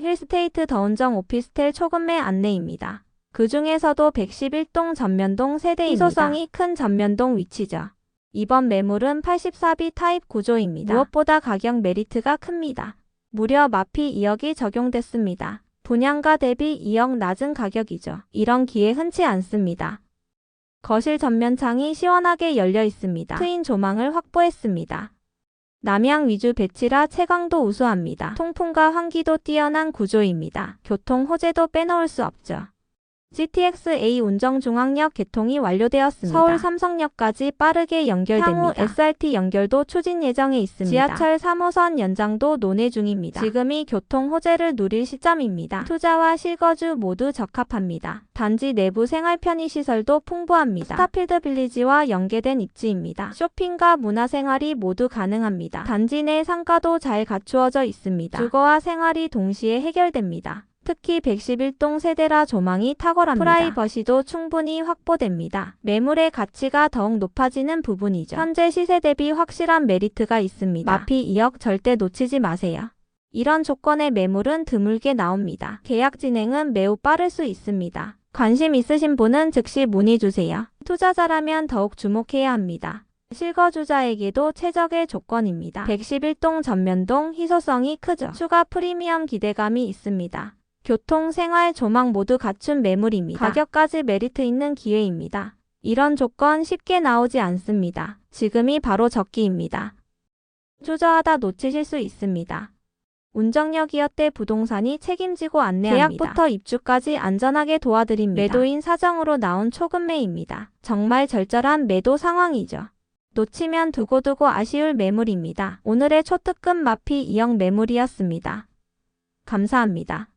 힐스테이트 더운정 오피스텔 초급매 안내입니다. 그 중에서도 111동 전면동 세대입니다. 희소성이 큰 전면동 위치죠. 이번 매물은 84B 타입 구조입니다. 무엇보다 가격 메리트가 큽니다. 무려 마피 2억이 적용됐습니다. 분양가 대비 2억 낮은 가격이죠. 이런 기회 흔치 않습니다. 거실 전면창이 시원하게 열려 있습니다. 트인 조망을 확보했습니다. 남향 위주 배치라 채광도 우수합니다. 통풍과 환기도 뛰어난 구조입니다. 교통 호재도 빼놓을 수 없죠. GTX-A 운정 중앙역 개통이 완료되었습니다. 서울 삼성역까지 빠르게 연결됩니다. 향후 SRT 연결도 추진 예정에 있습니다. 지하철 3호선 연장도 논의 중입니다. 지금이 교통 호재를 누릴 시점입니다. 투자와 실거주 모두 적합합니다. 단지 내부 생활 편의 시설도 풍부합니다. 스타필드 빌리지와 연계된 입지입니다. 쇼핑과 문화생활이 모두 가능합니다. 단지 내 상가도 잘 갖추어져 있습니다. 주거와 생활이 동시에 해결됩니다. 특히 111동 세대라 조망이 탁월합니다. 프라이버시도 충분히 확보됩니다. 매물의 가치가 더욱 높아지는 부분이죠. 현재 시세 대비 확실한 메리트가 있습니다. 마피 2억 절대 놓치지 마세요. 이런 조건의 매물은 드물게 나옵니다. 계약 진행은 매우 빠를 수 있습니다. 관심 있으신 분은 즉시 문의 주세요. 투자자라면 더욱 주목해야 합니다. 실거주자에게도 최적의 조건입니다. 111동 전면동 희소성이 크죠. 추가 프리미엄 기대감이 있습니다. 교통, 생활, 조망 모두 갖춘 매물입니다. 가격까지 메리트 있는 기회입니다. 이런 조건 쉽게 나오지 않습니다. 지금이 바로 적기입니다. 투자하다 놓치실 수 있습니다. 운정역이었대 부동산이 책임지고 안내합니다. 계약부터 입주까지 안전하게 도와드립니다. 매도인 사정으로 나온 초급매입니다. 정말 절절한 매도 상황이죠. 놓치면 두고두고 아쉬울 매물입니다. 오늘의 초특급 마피 2형 매물이었습니다. 감사합니다.